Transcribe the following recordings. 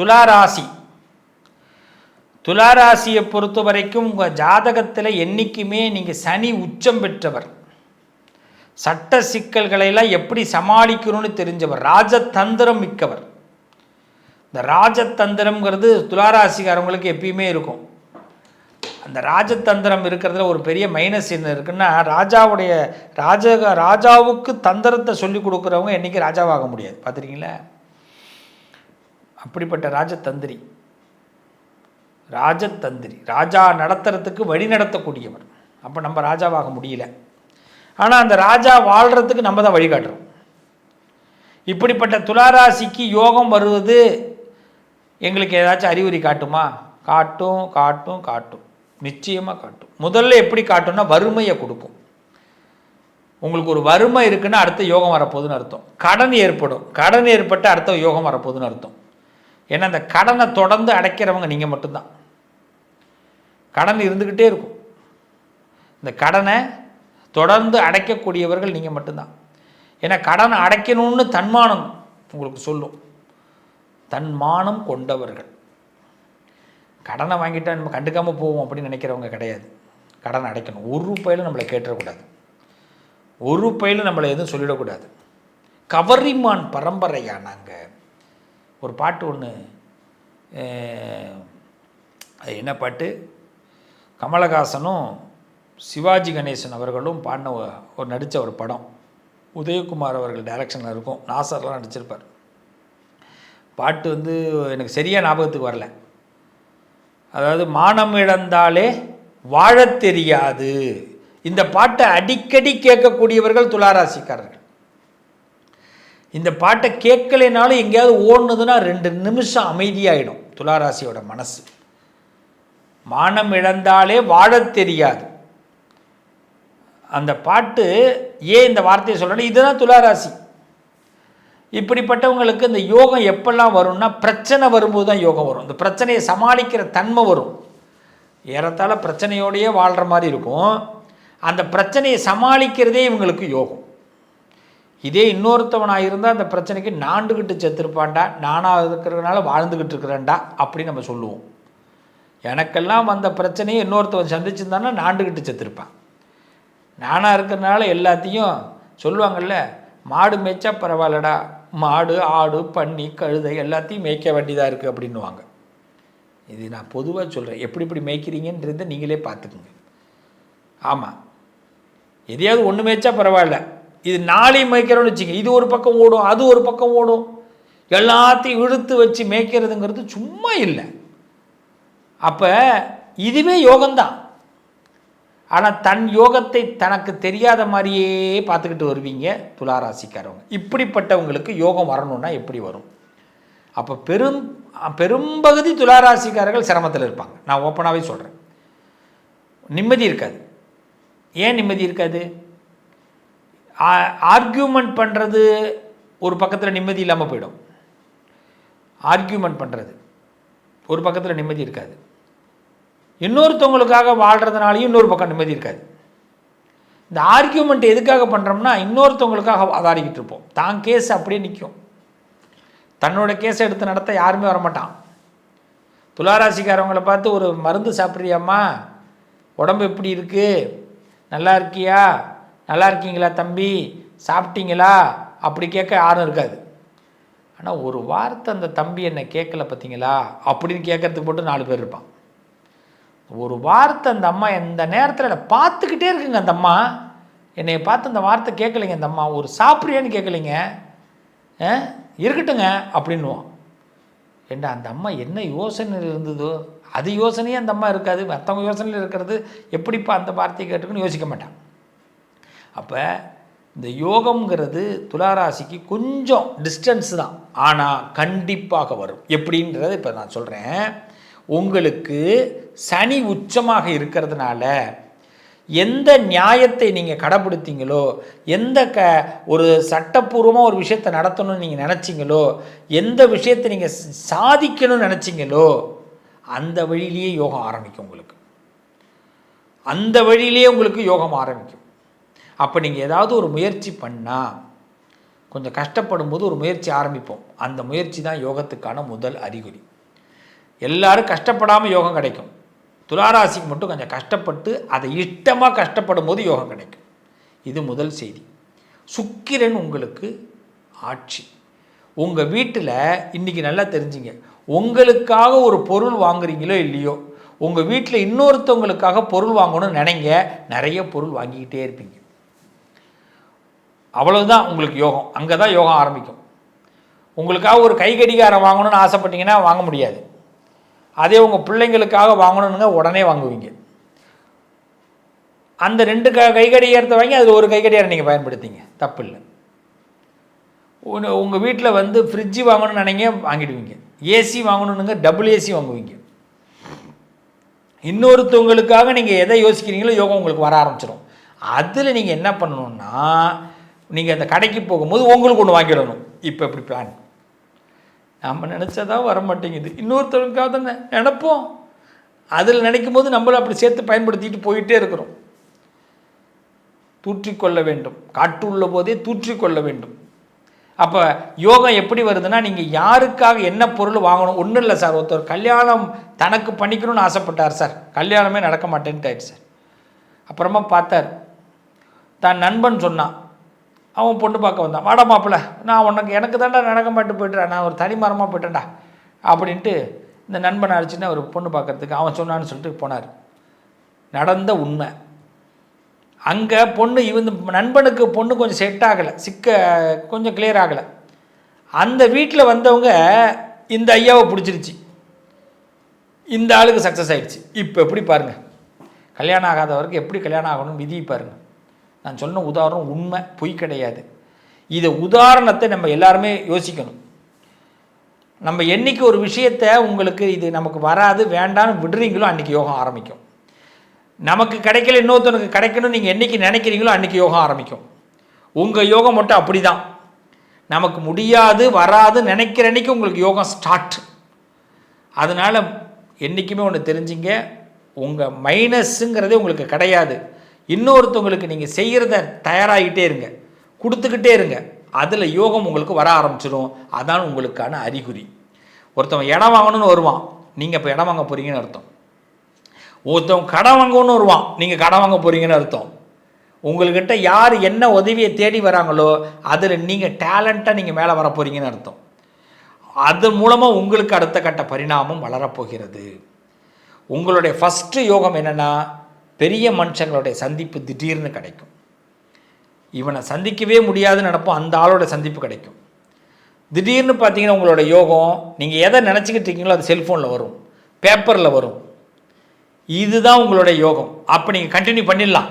துளாராசி. துளாராசியை பொறுத்த வரைக்கும் உங்கள் ஜாதகத்தில் என்றைக்குமே நீங்கள் சனி உச்சம் பெற்றவர். சட்ட சிக்கல்களையெல்லாம் எப்படி சமாளிக்கணும்னு தெரிஞ்சவர். ராஜதந்திரம் மிக்கவர். இந்த ராஜதந்திரம்ங்கிறது துளாராசிக்காரவங்களுக்கு எப்பயுமே இருக்கும். அந்த ராஜதந்திரம் இருக்கிறதுல ஒரு பெரிய மைனஸ் என்ன இருக்குன்னா ராஜாவுடைய ராஜ ராஜாவுக்கு தந்திரத்தை சொல்லி கொடுக்குறவங்க என்றைக்கு ராஜாவாக முடியாது. பார்த்துருக்கீங்களா? அப்படிப்பட்ட ராஜதந்திரி. ராஜதந்திரி. ராஜா நடத்துறதுக்கு வழி நடத்தக்கூடியவர். அப்போ நம்ம ராஜாவாக முடியல. ஆனால் அந்த ராஜா வாழ்கிறதுக்கு நம்ம தான் வழிகாட்டுறோம். இப்படிப்பட்ட துளாராசிக்கு யோகம் வருவது எங்களுக்கு ஏதாச்சும் அறிகுறி காட்டுமா? காட்டும் காட்டும் காட்டும். நிச்சயமாக காட்டும். முதல்ல எப்படி காட்டும்னா வறுமையை கொடுக்கும். உங்களுக்கு ஒரு வறுமை இருக்குன்னா அடுத்த யோகம் வரப்போகுதுன்னு அர்த்தம். கடன் ஏற்படும். கடன் ஏற்பட்டு அடுத்த யோகம் வரப்போகுதுன்னு அர்த்தம். ஏன்னா அந்த கடனை தொடர்ந்து அடைக்கிறவங்க நீங்கள் மட்டும்தான். கடன் இருந்துக்கிட்டே இருக்கும். இந்த கடனை தொடர்ந்து அடைக்கக்கூடியவர்கள் நீங்கள் மட்டும்தான். ஏன்னா கடனை அடைக்கணும்னு தன்மானம் உங்களுக்கு சொல்லும். தன்மானம் கொண்டவர்கள். கடனை வாங்கிட்டா நம்ம கண்டுக்காமல் போவோம் அப்படின்னு நினைக்கிறவங்க கிடையாது. கடன் அடைக்கணும். ஒரு ரூபாயிலும் நம்மளை கேட்டுறக்கூடாது. ஒரு ரூபாயிலும் நம்மளை எதுவும் சொல்லிடக்கூடாது. கவரிமான் பரம்பரையா நாங்கள் ஒரு பாட்டு ஒன்று அது என்ன பாட்டு? கமலஹாசனும் சிவாஜி கணேசன் அவர்களும் பாடின ஒரு நடித்த ஒரு படம். உதயகுமார் அவர்கள் டைரக்ஷனில் இருக்கும். நாசர்லாம் நடிச்சிருப்பார். பாட்டு வந்து எனக்கு சரியாக ஞாபகத்துக்கு வரல. அதாவது மானம் இழந்தாலே வாழத் தெரியாது. இந்த பாட்டை அடிக்கடி கேட்கக்கூடியவர்கள் துளாராசிக்காரர்கள். இந்த பாட்டை கேட்கலைனாலும் எங்கேயாவது ஓடுனதுன்னா ரெண்டு நிமிஷம் அமைதியாயிடும் துளாராசியோட மனசு. மானம் இழந்தாலே வாழத் தெரியாது. அந்த பாட்டு ஏன் இந்த வார்த்தையை சொல்லணும் இதுதான் துளாராசி. இப்படிப்பட்டவங்களுக்கு இந்த யோகம் எப்பெல்லாம் வரும்னா பிரச்சனை வரும்போது தான் யோகம் வரும். இந்த பிரச்சனையை சமாளிக்கிற தன்மை வரும். ஏறத்தாழ பிரச்சனையோடையே வாழ்கிற மாதிரி இருக்கும். அந்த பிரச்சனையை சமாளிக்கிறதே இவங்களுக்கு யோகம். இதே இன்னொருத்தவனாக இருந்தால் அந்த பிரச்சனைக்கு நாண்டுக்கிட்டு செத்துருப்பான்டா நானாக இருக்கிறதுனால வாழ்ந்துக்கிட்டு இருக்கிறேன்டா அப்படின்னு நம்ம சொல்லுவோம். எனக்கெல்லாம் வந்த பிரச்சனையை இன்னொருத்தவன் சந்திச்சிருந்தான்னா நாண்டுக்கிட்டு செத்துருப்பான். நானாக இருக்கிறனால எல்லாத்தையும் சொல்லுவாங்கல்ல மாடு மேய்ச்சா பரவாயில்லடா மாடு ஆடு பன்னி கழுதை எல்லாத்தையும் மேய்க்க வேண்டியதாக இருக்குது அப்படின்னுவாங்க. இது நான் பொதுவாக சொல்கிறேன் எப்படி இப்படி மேய்க்கிறீங்கன்றதை நீங்களே பார்த்துக்குங்க. ஆமாம் எதையாவது ஒன்று மேய்ச்சா பரவாயில்ல. இது நாளையும் மேய்க்கிறோன்னு வச்சுங்க இது ஒரு பக்கம் ஓடும் அது ஒரு பக்கம் ஓடும். எல்லாத்தையும் இழுத்து வச்சு மேய்க்கிறதுங்கிறது சும்மா இல்லை. அப்போ இதுவே யோகம்தான். ஆனால் தன் யோகத்தை தனக்கு தெரியாத மாதிரியே பார்த்துக்கிட்டு வருவீங்க துளாராசிக்காரவங்க. இப்படிப்பட்டவங்களுக்கு யோகம் வரணும்னா எப்படி வரும்? அப்போ பெரும் பெரும்பகுதி துளாராசிக்காரர்கள் சிரமத்தில் இருப்பாங்க. நான் ஓப்பனாகவே சொல்கிறேன் நிம்மதி இருக்காது. ஏன் நிம்மதி இருக்காது? ஆர்கியூமெண்ட் பண்ணுறது ஒரு பக்கத்தில் நிம்மதி இல்லாமல் போயிடும். ஆர்கியூமெண்ட் பண்ணுறது ஒரு பக்கத்தில் நிம்மதி இருக்காது. இன்னொருத்தவங்களுக்காக வாழ்கிறதுனாலையும் இன்னொரு பக்கம் நிம்மதி இருக்காது. இந்த ஆர்கியூமெண்ட் எதுக்காக பண்ணுறோம்னா இன்னொருத்தவங்களுக்காக வாதாடிக்கிட்டு இருப்போம். தான் கேஸ் அப்படியே நிற்கும் தன்னோட கேஸை எடுத்து நடத்த யாருமே வரமாட்டான். துளாராசிக்காரவங்களை பார்த்து ஒரு மருந்து சாப்பிட்றியாம்மா? உடம்பு எப்படி இருக்குது நல்லா இருக்கியா? நல்லா இருக்கீங்களா தம்பி? சாப்பிட்டீங்களா? அப்படி கேட்க யாரும் இருக்காது. ஆனால் ஒரு வார்த்தை அந்த தம்பி என்னை கேட்கல பார்த்தீங்களா அப்படின்னு கேட்கறதுக்கு மட்டும் நாலு பேர் இருப்பான். ஒரு வார்த்தை அந்த அம்மா எந்த நேரத்தில் பார்த்துக்கிட்டே இருக்குங்க அந்த அம்மா. என்னை பார்த்து அந்த வார்த்தை கேட்கலைங்க அந்த அம்மா. ஒரு சாப்பிட்றியான்னு கேட்கலைங்க. ஆ, இருக்கட்டுங்க அப்படின்னுவோம் ஏண்டா அந்த அம்மா என்ன யோசனை இருந்ததோ அது யோசனையே அந்த அம்மா இருக்காது. மற்றவங்க யோசனையில் இருக்கிறது எப்படிப்பா அந்த வார்த்தையை கேட்டுக்குன்னு யோசிக்க மாட்டான். அப்போ இந்த யோகம்ங்கிறது துளாராசிக்கு கொஞ்சம் டிஸ்டன்ஸ் தான். ஆனால் கண்டிப்பாக வரும். எப்படின்றத இப்போ நான் சொல்கிறேன் உங்களுக்கு சனி உச்சமாக இருக்கிறதுனால எந்த நியாயத்தை நீங்கள் கடைப்பிடித்தீங்களோ எந்த க ஒரு சட்டப்பூர்வமாக ஒரு விஷயத்தை நடத்தணும்னு நீங்கள் நினச்சிங்களோ எந்த விஷயத்தை நீங்கள் சாதிக்கணும்னு நினச்சிங்களோ அந்த வழியிலேயே யோகம் ஆரம்பிக்கும் உங்களுக்கு. அந்த வழியிலேயே உங்களுக்கு யோகம் ஆரம்பிக்கும். அப்போ நீங்கள் ஏதாவது ஒரு முயற்சி பண்ணால் கொஞ்சம் கஷ்டப்படும் போது ஒரு முயற்சி ஆரம்பிப்போம். அந்த முயற்சி தான் யோகத்துக்கான முதல் அறிகுறி. எல்லாரும் கஷ்டப்படாமல் யோகம் கிடைக்கும். துளாராசிக்கு மட்டும் கொஞ்சம் கஷ்டப்பட்டு அதை இஷ்டமாக கஷ்டப்படும் போது யோகம் கிடைக்கும். இது முதல் செய்தி. சுக்கிரன் உங்களுக்கு ஆட்சி. உங்கள் வீட்டில் இன்றைக்கி நல்லா தெரிஞ்சுங்க. உங்களுக்காக ஒரு பொருள் வாங்குறீங்களோ இல்லையோ உங்கள் வீட்டில் இன்னொருத்தவங்களுக்காக பொருள் வாங்கணும்னு நினைங்க. நிறைய பொருள் வாங்கிக்கிட்டே இருப்பீங்க. அவ்வளவுதான் உங்களுக்கு யோகம். அங்கே தான் யோகம் ஆரம்பிக்கும். உங்களுக்காக ஒரு கை கடிகாரம் வாங்கணும்னு ஆசைப்பட்டீங்கன்னா வாங்க முடியாது. அதே உங்கள் பிள்ளைங்களுக்காக வாங்கணுங்க உடனே வாங்குவீங்க. அந்த ரெண்டு க கை கடிகாரத்தை வாங்கி அதில் ஒரு கை கடிகாரம் நீங்கள் பயன்படுத்திங்க. தப்பு இல்லை உங்கள் வீட்டில் வந்து ஃப்ரிட்ஜு வாங்கணும்னு நினைங்க வாங்கிடுவீங்க. ஏசி வாங்கணுன்னுங்க டபுள் ஏசி வாங்குவீங்க. இன்னொருத்தவங்களுக்காக நீங்கள் எதை யோசிக்கிறீங்களோ யோகம் உங்களுக்கு வர ஆரம்பிச்சிடும் அதில் நீங்கள் என்ன பண்ணணுன்னா நீங்கள் அந்த கடைக்கு போகும்போது உங்களுக்கு ஒன்று வாங்கிடணும் இப்போ இப்படி பிளான் நம்ம நினச்சதான் வர மாட்டேங்குது இன்னொருத்தருக்காக தானே நினப்போம். அதில் நினைக்கும் போது நம்மளை அப்படி சேர்த்து பயன்படுத்திட்டு போயிட்டே இருக்கிறோம். தூற்றிக்கொள்ள வேண்டும். காட்டு உள்ள போதே தூற்றிக்கொள்ள வேண்டும். அப்போ யோகம் எப்படி வருதுன்னா நீங்கள் யாருக்காக என்ன பொருள் வாங்கணும்? ஒன்றும் இல்லை சார். ஒருத்தர் கல்யாணம் தனக்கு பண்ணிக்கணும்னு ஆசைப்பட்டார் சார். கல்யாணமே நடக்க மாட்டேன்ட்டார் சார். அப்புறமா பார்த்தார். தான் நண்பன் சொன்னான் அவன் பொண்ணு பார்க்க வந்தான். வாடா மாப்பிள்ள நான் உனக்கு எனக்கு தாண்டா நடக்க மாட்டு போய்ட்டுறேன் நான் ஒரு தனி மரமாக போயிட்டேன்டா அப்படின்ட்டு இந்த நண்பன் அழைச்சின்னு அவர் பொண்ணு பார்க்கறதுக்கு அவன் சொன்னான்னு சொல்லிட்டு போனார். நடந்த உண்மை. அங்கே பொண்ணு இவன் நண்பனுக்கு பொண்ணு கொஞ்சம் செட் ஆகலை சிக்க கொஞ்சம் கிளியர் ஆகலை. அந்த வீட்டில் வந்தவங்க இந்த ஐயாவை பிடிச்சிருச்சு. இந்த ஆளுக்கு சக்ஸஸ் ஆகிடுச்சு இப்போ எப்படி பாருங்கள் கல்யாணம் ஆகாதவருக்கு எப்படி கல்யாணம் ஆகணும் விதி பாருங்கள் நான் சொன்ன உதாரணம் உண்மை பொய் கிடையாது. இதை உதாரணத்தை நம்ம எல்லாருமே யோசிக்கணும். நம்ம என்றைக்கு ஒரு விஷயத்தை உங்களுக்கு இது நமக்கு வராது வேண்டாம்னு விடுறீங்களோ அன்றைக்கி யோகம் ஆரம்பிக்கும். நமக்கு கிடைக்கல இன்னொருத்தனுக்கு கிடைக்கணும்னு நீங்கள் என்றைக்கு நினைக்கிறீங்களோ அன்றைக்கி யோகம் ஆரம்பிக்கும். உங்கள் யோகம் மட்டும் அப்படி தான் நமக்கு முடியாது வராது நினைக்கிற அன்றைக்கி உங்களுக்கு யோகம் ஸ்டார்ட் அதனால் என்றைக்குமே ஒன்று தெரிஞ்சிங்க உங்கள் மைனஸுங்கிறதே உங்களுக்கு கிடையாது. இன்னொருத்தவங்களுக்கு நீங்கள் செய்கிறத தயாராகிட்டே இருங்க. கொடுத்துக்கிட்டே இருங்க. அதில் யோகம் உங்களுக்கு வர ஆரம்பிச்சிடும். அதான் உங்களுக்கான அறிகுறி. ஒருத்தவன் இடம் வாங்கணும்னு வருவான். நீங்கள் இப்போ இடம் வாங்க போகிறீங்கன்னு அர்த்தம். ஒருத்தவன் கடன் வாங்கணும்னு வருவான். நீங்கள் கடன் வாங்க போகிறீங்கன்னு அர்த்தம். உங்கள்கிட்ட யார் என்ன உதவியை தேடி வராங்களோ அதில் நீங்கள் டேலண்ட்டாக நீங்கள் மேலே வர போகிறீங்கன்னு அர்த்தம். அது மூலமாக உங்களுக்கு அடுத்த கட்ட பரிணாமம் வளரப்போகிறது. உங்களுடைய ஃபஸ்ட்டு யோகம் என்னென்னா பெரிய மனுஷங்களுடைய சந்திப்பு திடீர்னு கிடைக்கும். இவனை சந்திக்கவே முடியாதுன்னு நடப்போம் அந்த ஆளோட சந்திப்பு கிடைக்கும். திடீர்னு பார்த்தீங்கன்னா உங்களோட யோகம் நீங்கள் எதை நினச்சிக்கிட்டு இருக்கீங்களோ அது செல்ஃபோனில் வரும் பேப்பரில் வரும். இதுதான் உங்களுடைய யோகம். அப்போ நீங்கள் கண்டினியூ பண்ணிடலாம்.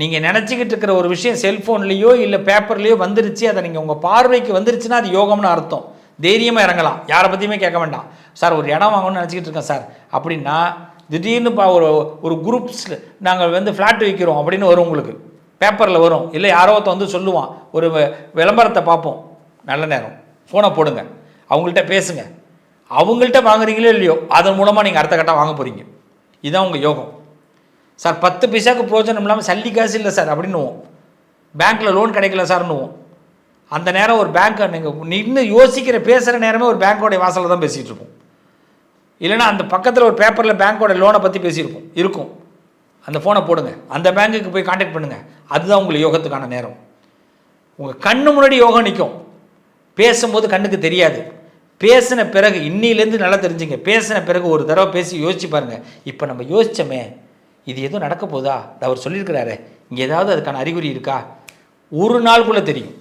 நீங்கள் நினச்சிக்கிட்டு இருக்கிற ஒரு விஷயம் செல்ஃபோன்லேயோ இல்லை பேப்பர்லேயோ வந்துருச்சு அதை நீங்கள் உங்கள் பார்வைக்கு வந்துருச்சுன்னா அது யோகம்னு அர்த்தம். தைரியமாக இறங்கலாம். யாரை பற்றியுமே கேட்க வேண்டாம். சார் ஒரு இடம் வாங்கணும்னு நினச்சிக்கிட்டு இருக்கேன் சார். அப்படின்னா திடீர்னு பா ஒரு ஒரு குரூப்ஸில் நாங்கள் வந்து ஃப்ளாட் விற்கிறோம் அப்படின்னு வரும் உங்களுக்கு. பேப்பரில் வரும். இல்லை யாரோ ஒருத்த வந்து சொல்லுவான். ஒரு விளம்பரத்தை பார்ப்போம். நல்ல நேரம். ஃபோனை போடுங்க. அவங்கள்ட்ட பேசுங்க. அவங்கள்ட்ட வாங்குறீங்களோ இல்லையோ அதன் மூலமாக நீங்கள் அடுத்த கட்டம் வாங்க போகிறீங்க இதுதான் உங்கள் யோகம். சார் பத்து பைசாவுக்கு பிரோஜனம் இல்லாமல் சல்லி காசு இல்லை சார் அப்படின்னுவோம். பேங்க்கில் லோன் கிடைக்கல சார்னுவோம் அந்த நேரம் ஒரு பேங்க்கை நீங்கள் நின்று யோசிக்கிற பேசுகிற நேரமே ஒரு பேங்க்கோடைய வாசலில் தான் பேசிகிட்டு இருப்போம். இல்லைனா அந்த பக்கத்தில் ஒரு பேப்பரில் பேங்க்கோட லோனை பற்றி பேசியிருக்கோம் இருக்கும். அந்த ஃபோனை போடுங்க. அந்த பேங்க்குக்கு போய் காண்டாக்ட் பண்ணுங்கள் அதுதான் உங்களுக்கு யோகத்துக்கான நேரம். உங்கள் கண்ணு முன்னாடி யோகம் நிற்கும் பேசும்போது கண்ணுக்கு தெரியாது. பேசின பிறகு இன்னிலேருந்து நல்லா தெரிஞ்சுங்க. பேசின பிறகு ஒரு தடவை பேசி யோசிச்சு பாருங்கள் இப்போ நம்ம யோசித்தோமே இது எதுவும் நடக்க போதா? அவர் சொல்லியிருக்கிறாரு. இங்கே ஏதாவது அதுக்கான அறிகுறி இருக்கா? ஒரு நாளுக்குள்ளே தெரியும்.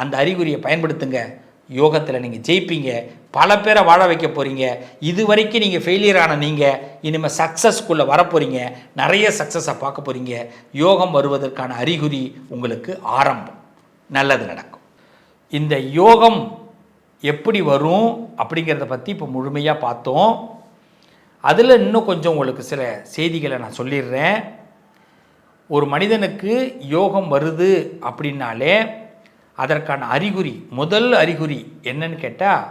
அந்த அறிகுறியை பயன்படுத்துங்க. யோகத்தில் நீங்கள் ஜெயிப்பீங்க. பல பேரை வாழ வைக்க போகிறீங்க இது வரைக்கும் நீங்கள் ஃபெயிலியர் ஆன நீங்கள் இனிமேல் சக்ஸஸ்க்குள்ளே வரப்போகிறீங்க நிறைய சக்ஸஸை பார்க்க போகிறீங்க யோகம் வருவதற்கான அறிகுறி உங்களுக்கு ஆரம்பம். நல்லது நடக்கும். இந்த யோகம் எப்படி வரும் அப்படிங்கிறத பற்றி இப்போ முழுமையாக பார்த்தோம். அதில் இன்னும் கொஞ்சம் உங்களுக்கு சில செய்திகளை நான் சொல்லிடுறேன். ஒரு மனிதனுக்கு யோகம் வருது அப்படின்னாலே அதற்கான அறிகுறி முதல் அறிகுறி என்னன்னு கேட்டால்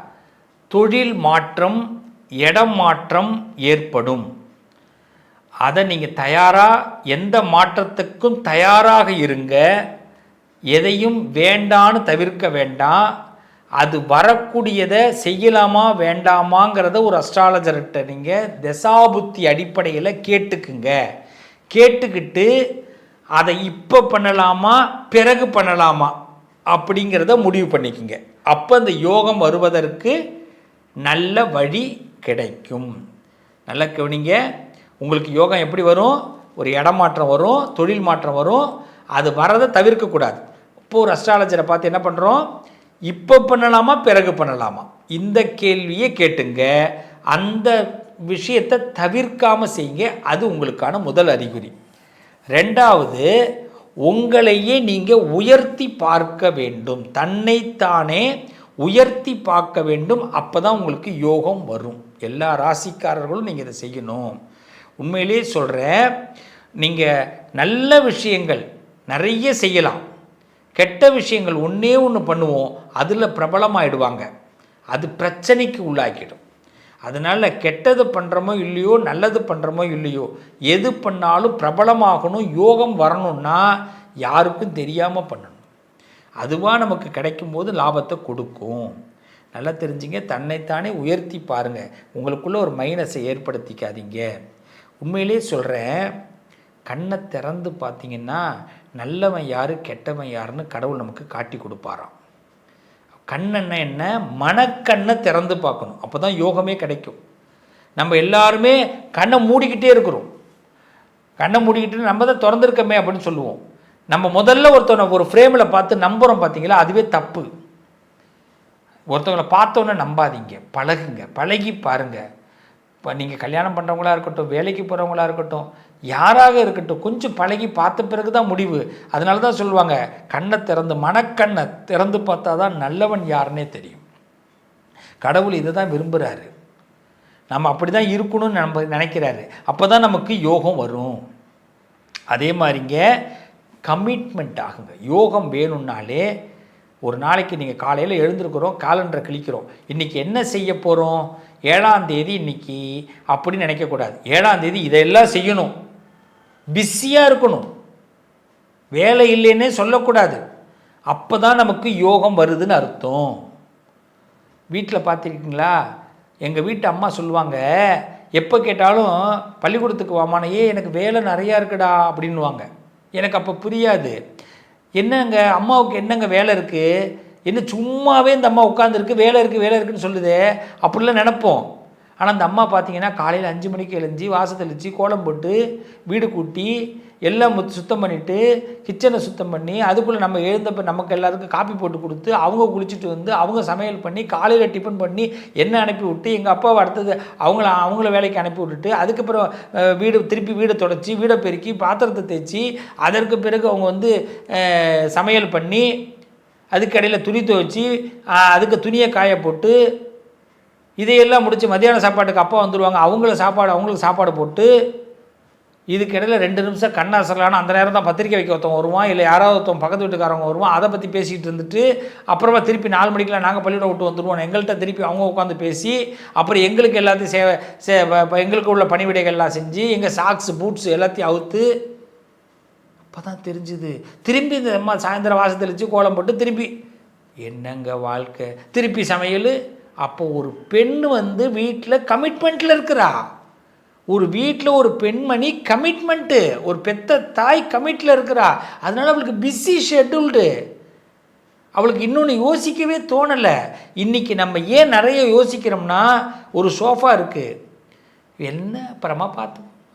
தொழில் மாற்றம் இடம் மாற்றம் ஏற்படும். அதை நீங்கள் தயாராக எந்த மாற்றத்துக்கும் தயாராக இருங்க. எதையும் வேண்டான்னு தவிர்க்க வேண்டாம். அது வரக்கூடியதை செய்யலாமா வேண்டாமாங்கிறத ஒரு அஸ்ட்ராலஜர்கிட்ட நீங்கள் தசாபுத்தி அடிப்படையில் கேட்டுக்குங்க. கேட்டுக்கிட்டு அதை இப்போ பண்ணலாமா பிறகு பண்ணலாமா? அப்படிங்கிறத முடிவு பண்ணிக்கோங்க. அப்போ அந்த யோகம் வருவதற்கு நல்ல வழி கிடைக்கும். நல்ல கவனிங்க. உங்களுக்கு யோகம் எப்படி வரும்? ஒரு இடமாற்றம் வரும் தொழில் மாற்றம் வரும். அது வரதை தவிர்க்கக்கூடாது இப்போ ஒரு அஸ்ட்ராலஜரை பார்த்து என்ன பண்ணுறோம் இப்போ பண்ணலாமா பிறகு பண்ணலாமா? இந்த கேள்வியை கேட்டுங்க. அந்த விஷயத்தை தவிர்க்காமல் செய்யுங்க. அது உங்களுக்கான முதல் அறிகுறி. ரெண்டாவது உங்களையே நீங்கள் உயர்த்தி பார்க்க வேண்டும். தன்னைத்தானே உயர்த்தி பார்க்க வேண்டும். அப்போ தான் உங்களுக்கு யோகம் வரும். எல்லா ராசிக்காரர்களும் நீங்கள் இதை செய்யணும். உண்மையிலே சொல்கிற நீங்கள் நல்ல விஷயங்கள் நிறைய செய்யலாம். கெட்ட விஷயங்கள் ஒன்றே ஒன்று பண்ணுவோம். அதில் பிரபலமாகிடுவாங்க அது பிரச்சனைக்கு உள்ளாக்கிடும். அதனால் கெட்டது பண்ணுறோமோ இல்லையோ நல்லது பண்ணுறமோ இல்லையோ எது பண்ணாலும் பிரபலமாகணும் யோகம் வரணும்னா யாருக்கும் தெரியாமல் பண்ணணும். அதுவாக நமக்கு கிடைக்கும்போது லாபத்தை கொடுக்கும். நல்லா தெரிஞ்சுங்க. தன்னைத்தானே உயர்த்தி பாருங்கள் உங்களுக்குள்ளே ஒரு மைனஸை ஏற்படுத்திக்காதீங்க. உண்மையிலே சொல்கிறேன் கண்ணை திறந்து பார்த்தீங்கன்னா நல்லவன் யார் கெட்டவன் யாருன்னு கடவுள் நமக்கு காட்டி கொடுப்பாராம். கண்ணென்ன என்ன? மனக்கண்ணை திறந்து பார்க்கணும். அப்போ தான் யோகமே கிடைக்கும். நம்ம எல்லாருமே கண்ணை மூடிக்கிட்டே இருக்கிறோம். கண்ணை மூடிக்கிட்டு நம்ம தான் திறந்துருக்கமே அப்படின்னு சொல்லுவோம். நம்ம முதல்ல ஒருத்தவனை ஒரு ஃப்ரேமில் பார்த்து நம்புகிறோம் பார்த்தீங்களா? அதுவே தப்பு. ஒருத்தவங்களை பார்த்தோன்னே நம்பாதீங்க. பழகுங்க. பழகி பாருங்கள் இப்போ நீங்கள் கல்யாணம் பண்ணுறவங்களா இருக்கட்டும் வேலைக்கு போகிறவங்களா இருக்கட்டும் யாராக இருக்கட்டும் கொஞ்சம் பழகி பார்த்த பிறகு தான் முடிவு. அதனால தான் சொல்லுவாங்க கண்ணை திறந்து மனக்கண்ணை திறந்து பார்த்தா தான் நல்லவன் யாருன்னே தெரியும். கடவுள் இதை தான் விரும்புகிறாரு நம்ம அப்படி தான் இருக்கணும்னு நம்ம நினைக்கிறாரு. அப்போ தான் நமக்கு யோகம் வரும். அதே மாதிரிங்க கமிட்மெண்ட் ஆகுங்க. யோகம் வேணும்னாலே ஒரு நாளைக்கு நீங்கள் காலையில் எழுந்திருக்கிறோம் காலண்டரை கிழிக்கிறோம். இன்றைக்கி என்ன செய்ய போகிறோம் ஏழாம் தேதி இன்னைக்கு அப்படின்னு நினைக்கக்கூடாது. ஏழாம் தேதி இதெல்லாம் செய்யணும். பிஸியாக இருக்கணும். வேலை இல்லைன்னே சொல்லக்கூடாது. அப்போ தான் நமக்கு யோகம் வருதுன்னு அர்த்தம். வீட்டில் பார்த்துருக்கீங்களா? எங்கள் வீட்டு அம்மா சொல்லுவாங்க எப்போ கேட்டாலும் பள்ளிக்கூடத்துக்கு வாமானையே எனக்கு வேலை நிறையா இருக்குடா அப்படின்வாங்க எனக்கு அப்போ புரியாது. என்னங்க அம்மாவுக்கு என்னங்க வேலை இருக்குது என்ன சும்மாவே இந்த அம்மா உட்காந்துருக்கு வேலை இருக்குது வேலை இருக்குன்னு சொல்லுது. அப்படிலாம் நினப்போம். ஆனால் அந்த அம்மா பார்த்தீங்கன்னா காலையில் அஞ்சு மணிக்கு எழுஞ்சி வாசல் தெளித்து கோலம் போட்டு வீடு கூட்டி எல்லாம் சுத்தம் பண்ணிவிட்டு கிச்சனை சுத்தம் பண்ணி அதுக்குள்ளே நம்ம எழுந்தப்போ நமக்கு எல்லாருக்கும் காப்பி போட்டு கொடுத்து அவங்க குளிச்சுட்டு வந்து அவங்க சமையல் பண்ணி காலையில் டிஃபன் பண்ணி என்ன அனுப்பி விட்டு எங்கள் அப்பாவை அடுத்தது அவங்கள அவங்கள வேலைக்கு அனுப்பி விட்டுட்டு அதுக்கப்புறம் வீடு திருப்பி வீடை தொடச்சி வீடை பெருக்கி பாத்திரத்தை தேய்ச்சி அதற்கு பிறகு அவங்க வந்து சமையல் பண்ணி அதுக்கடையில் துணி துவைச்சி அதுக்கு துணியை காய போட்டு இதையெல்லாம் முடித்து மத்தியான சாப்பாட்டுக்கு அப்பா வந்துடுவாங்க அவங்கள சாப்பாடு அவங்களுக்கு சாப்பாடு போட்டு இதுக்கிடையில் ரெண்டு நிமிஷம் கண்ணாசலான அந்த நேரம் தான் பத்திரிக்கை வைக்க ஒருத்தவங்க வருவான் இல்லை யாராவது ஒருத்தவங்க பக்கத்து வீட்டுக்காரவங்க வருவான் அதை பற்றி பேசிகிட்டு இருந்துட்டு அப்புறமா திருப்பி நாலு மணிக்கெலாம் நாங்கள் பள்ளியோட விட்டு வந்துடுவோம் எங்கள்கிட்ட திருப்பி அவங்க உட்காந்து பேசி அப்புறம் எங்களுக்கு எல்லாத்தையும் சேவை சே எங்களுக்கு உள்ள பணிவிடைகள்லாம் செஞ்சு எங்கள் சாக்ஸ் பூட்ஸ் எல்லாத்தையும் அவுத்து அப்போ தான் தெரிஞ்சுது. திரும்பி இந்த அம்மா சாயந்தரம் வாசத்தில் வச்சு கோலம் போட்டு திருப்பி என்னங்க வாழ்க்கை? திருப்பி சமையல்? அப்போ ஒரு பெண் வந்து வீட்டில் கமிட்மெண்ட்டில் இருக்கிறா. ஒரு வீட்டில் ஒரு பெண்மணி கமிட்மெண்ட்டு ஒரு பெத்த தாய் கமிட்டில் இருக்கிறா. அதனால் அவளுக்கு பிஸி ஷெட்யூல்டு அவளுக்கு இன்னொன்று யோசிக்கவே தோணலை. இன்றைக்கி நம்ம ஏன் நிறைய யோசிக்கிறோம்னா ஒரு சோஃபா இருக்குது என்ன? அப்புறமா பார்த்து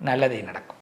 நல்லதே நடக்கும்.